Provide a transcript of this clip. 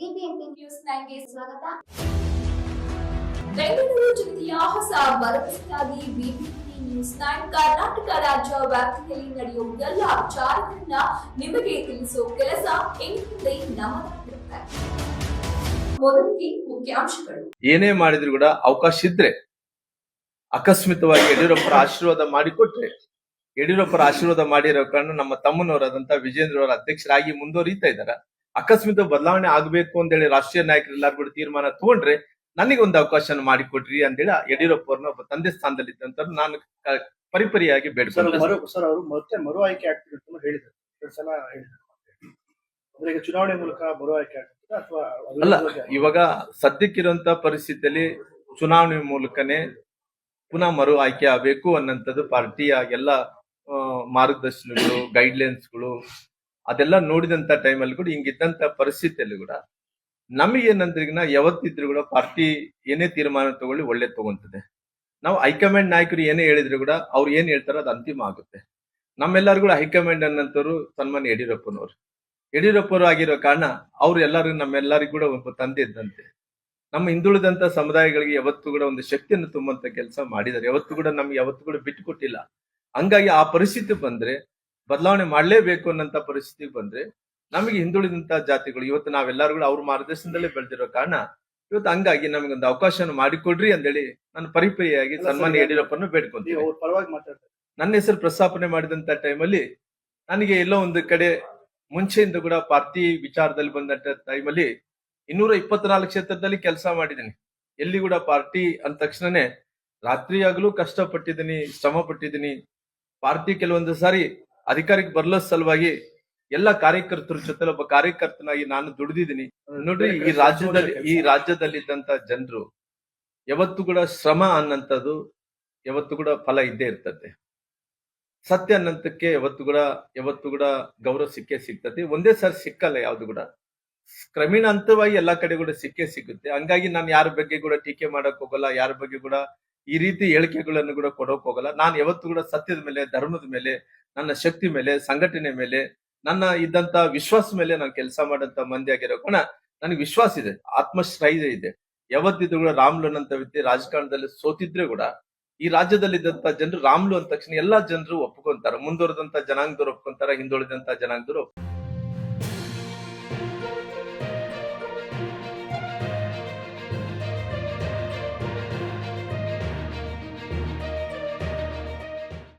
BBMP news ನೈನ್ಗೆ ಸ್ವಾಗತ. ಬೆಂಗಳೂರು ಜಿಲ್ಲೆಯ ಹೊಸ ಭರವಸೆಯಾಗಿ ಬಿಬಿಎಂಪಿ ನ್ಯೂಸ್ ನೈನ್ ಕರ್ನಾಟಕ ರಾಜ್ಯ ವ್ಯಾಪ್ತಿಯಲ್ಲಿ ನಡೆಯುವ ಎಲ್ಲ ವಿಚಾರಗಳನ್ನ ನಿಮಗೆ ತಿಳಿಸುವ ಕೆಲಸ ಎಂದಿದೆ ನಮ್ಮದಾಗಿರುತ್ತೆ ಮೊದಲಿಗೆ ಮುಖ್ಯಾಂಶಗಳು. ಏನೇ ಮಾಡಿದ್ರು ಕೂಡ ಅವಕಾಶ ಇದ್ರೆ ಅಕಸ್ಮಿತವಾಗಿ ಯಡಿಯೂರಪ್ಪರ ಆಶೀರ್ವಾದ ಮಾಡಿಕೊಟ್ರೆ ಯಡಿಯೂರಪ್ಪರ ಆಶೀರ್ವಾದ ಮಾಡಿರೋ ಕಾರಣ ನಮ್ಮ ತಮ್ಮನವರಾದಂತಹ ವಿಜೇಂದ್ರ ಅವರ ಅಧ್ಯಕ್ಷರಾಗಿ ಮುಂದುವರಿತಾ ಇದಾರ ಅಕಸ್ಮಿತ ಬದಲಾವಣೆ ಆಗ್ಬೇಕು ಅಂತೇಳಿ ರಾಷ್ಟ್ರೀಯ ನಾಯಕರೆಲ್ಲರೂ ಕೂಡ ತೀರ್ಮಾನ ತಗೊಂಡ್ರೆ ನನಗೆ ಒಂದು ಅವಕಾಶ ಮಾಡಿಕೊಟ್ರಿ ಅಂತೇಳಿ ಯಡಿಯೂರಪ್ಪ ಅವ್ರನ್ನ ಒಬ್ಬ ತಂದೆ ಸ್ಥಾನದಲ್ಲಿ ಇದ್ದಂತ ನಾನು ಪರಿಪರಿಯಾಗಿ ಬೇಡ ಸರ್ ಅವರು ಮತ್ತೆ ಮರು ಆಯ್ಕೆ ಆಗ್ತಿದೆ ಅಂತ ಹೇಳಿದ್ರು ಎರಡು ಸಲ ಹೇಳಿದ್ರು ಅಂದ್ರೆ ಈಗ ಚುನಾವಣೆ ಮೂಲಕ ಮರು ಆಯ್ಕೆ ಆಗ್ತದೆ ಅಥವಾ ಅಲ್ಲ ಇವಾಗ- ಸದ್ಯಕ್ಕಿರುವಂತ ಪರಿಸ್ಥಿತಿಯಲ್ಲಿ ಚುನಾವಣೆ ಮೂಲಕನೇ ಪುನಃ ಮರು ಆಯ್ಕೆ ಆಗಬೇಕು ಅನ್ನೋಂಥದ್ದು ಪಾರ್ಟಿಯ ಎಲ್ಲ ಮಾರ್ಗದರ್ಶನಗಳು ಗೈಡ್ಲೈನ್ಸ್ಗಳು ಅದೆಲ್ಲ ನೋಡಿದಂತ ಟೈಮಲ್ಲಿ ಕೂಡ ಹಿಂಗಿದ್ದಂತ ಪರಿಸ್ಥಿತಿಯಲ್ಲಿ ಕೂಡ ನಮಗೇನಂದ್ರೆ ಯಾವತ್ತಿದ್ರು ಕೂಡ ಪಾರ್ಟಿ ಏನೇ ತೀರ್ಮಾನ ತಗೊಳ್ಳಿ ಒಳ್ಳೆ ತಗೊಂತದೆ ನಾವು ಹೈಕಮಾಂಡ್ ನಾಯಕರು ಏನೇ ಹೇಳಿದ್ರು ಕೂಡ ಅವ್ರು ಏನ್ ಹೇಳ್ತಾರೋ ಅದು ಅಂತಿಮ ಆಗುತ್ತೆ. ನಮ್ಮೆಲ್ಲರಿಗೂ ಕೂಡ ಹೈಕಮಾಂಡ್ ಅನ್ನಂತವ್ರು ಸನ್ಮಾನ್ಯ ಯಡಿಯೂರಪ್ಪನವರು. ಯಡಿಯೂರಪ್ಪರು ಆಗಿರೋ ಕಾರಣ ಅವ್ರು ಎಲ್ಲರಿಗೂ ನಮ್ಮೆಲ್ಲರಿಗೂ ಕೂಡ ಒಬ್ಬ ತಂದೆ ಇದ್ದಂತೆ. ನಮ್ಮ ಹಿಂದುಳಿದಂತ ಸಮುದಾಯಗಳಿಗೆ ಯಾವತ್ತೂ ಕೂಡ ಒಂದು ಶಕ್ತಿಯನ್ನು ತುಂಬುವಂತ ಕೆಲಸ ಮಾಡಿದ್ದಾರೆ. ಯಾವತ್ತೂ ಕೂಡ ನಮ್ಗೆ ಯಾವತ್ತೂ ಕೂಡ ಬಿಟ್ಟು ಕೊಟ್ಟಿಲ್ಲ. ಹಂಗಾಗಿ ಆ ಪರಿಸ್ಥಿತಿ ಬಂದ್ರೆ ಬದಲಾವಣೆ ಮಾಡಲೇಬೇಕು ಅನ್ನೋಂಥ ಪರಿಸ್ಥಿತಿ ಬಂದ್ರೆ ನಮಗೆ ಹಿಂದುಳಿದಂತ ಜಾತಿಗಳು ಇವತ್ತು ನಾವೆಲ್ಲರೂ ಅವ್ರ ಮಾರ್ಗದರ್ಶನದಲ್ಲೇ ಬೆಳೆದಿರೋ ಕಾರಣ ಇವತ್ತು ಹಂಗಾಗಿ ನಮಗೊಂದು ಅವಕಾಶ ಮಾಡಿಕೊಡ್ರಿ ಅಂತೇಳಿ ನಾನು ಪರಿಪರಿಯಾಗಿ ಸನ್ಮಾನ್ಯ ಯಡಿಯೂರಪ್ಪನ ಬೇಡ್ಕೊಂತೀನಿ. ಪರವಾಗಿ ಮಾತಾಡ್ತಾರೆ. ನನ್ನ ಹೆಸರು ಪ್ರಸ್ತಾಪನೆ ಮಾಡಿದಂತ ಟೈಮಲ್ಲಿ ನನಗೆ ಎಲ್ಲೋ ಒಂದು ಕಡೆ ಮುಂಚೆಯಿಂದ ಕೂಡ ಪಾರ್ಟಿ ವಿಚಾರದಲ್ಲಿ ಬಂದಂತ ಟೈಮಲ್ಲಿ ಇನ್ನೂರ ಇಪ್ಪತ್ನಾಲ್ಕು ಕ್ಷೇತ್ರದಲ್ಲಿ ಕೆಲಸ ಮಾಡಿದ್ದೀನಿ. ಎಲ್ಲಿ ಕೂಡ ಪಾರ್ಟಿ ಅಂದ ತಕ್ಷಣನೇ ರಾತ್ರಿಯಾಗಲೂ ಕಷ್ಟಪಟ್ಟಿದ್ದೀನಿ ಶ್ರಮ ಪಟ್ಟಿದ್ದೀನಿ ಪಾರ್ಟಿ ಕೆಲವೊಂದು ಸಾರಿ ಅಧಿಕಾರಕ್ಕೆ ಬರ್ಲೋ ಸಲುವಾಗಿ ಎಲ್ಲ ಕಾರ್ಯಕರ್ತರ ಜೊತೆ ಒಬ್ಬ ಕಾರ್ಯಕರ್ತನಾಗಿ ನಾನು ದುಡಿದಿದ್ದೀನಿ. ನೋಡ್ರಿ ಈ ರಾಜ್ಯದಲ್ಲಿ ಈ ರಾಜ್ಯದಲ್ಲಿದ್ದಂತ ಜನರು ಯಾವತ್ತು ಕೂಡ ಶ್ರಮ ಅನ್ನಂಥದ್ದು ಯಾವತ್ತು ಕೂಡ ಫಲ ಇದ್ದೇ ಇರ್ತದೆ. ಸತ್ಯ ಅನ್ನಂತಕ್ಕೆ ಯಾವತ್ತು ಕೂಡ ಯಾವತ್ತು ಕೂಡ ಗೌರವ ಸಿಕ್ಕೇ ಸಿಗ್ತದೆ. ಒಂದೇ ಸಾರಿ ಸಿಕ್ಕಲ್ಲ ಯಾವ್ದು ಕೂಡ. ಕ್ರಮೀಣ ಹಂತವಾಗಿ ಎಲ್ಲಾ ಕಡೆ ಕೂಡ ಸಿಕ್ಕೇ ಸಿಗುತ್ತೆ. ಹಂಗಾಗಿ ನಾನು ಯಾರ ಬಗ್ಗೆ ಕೂಡ ಟೀಕೆ ಮಾಡಕ್ ಹೋಗಲ್ಲ ಯಾರ ಬಗ್ಗೆ ಕೂಡ ಈ ರೀತಿ ಹೇಳಿಕೆಗಳನ್ನು ಕೂಡ ಕೊಡೋಕ್ ಹೋಗಲ್ಲ. ನಾನು ಯಾವತ್ತು ಕೂಡ ಸತ್ಯದ ಮೇಲೆ ಧರ್ಮದ ಮೇಲೆ ನನ್ನ ಶಕ್ತಿ ಮೇಲೆ, ಸಂಘಟನೆ ಮೇಲೆ, ನನ್ನ ಇದ್ದಂತ ವಿಶ್ವಾಸ ಮೇಲೆ ನಾನು ಕೆಲಸ ಮಾಡಂತ ಮಂದಿ ಆಗಿರೋ ಕಾರಣ ನನಗೆ ವಿಶ್ವಾಸ ಇದೆ ಆತ್ಮಶ್ರೈರ್ಯ ಇದೆ ಯಾವತ್ತಿದ್ರು ಕೂಡ ರಾಮ್ಲು ಅಂತ ವ್ಯಕ್ತಿ ರಾಜಕಾರಣದಲ್ಲಿ ಸೋತಿದ್ರೆ ಕೂಡ ಈ ರಾಜ್ಯದಲ್ಲಿ ಇದ್ದಂತ ಜನರು ರಾಮ್ಲು ಅಂದ ತಕ್ಷಣ ಎಲ್ಲಾ ಜನರು ಒಪ್ಕೊಂತಾರೆ, ಮುಂದುವರೆದಂತ ಜನಾಂಗದವ್ರು ಒಪ್ಕೊಂತಾರ, ಹಿಂದುಳಿದಂತ ಜನಾಂಗದವ್ರು.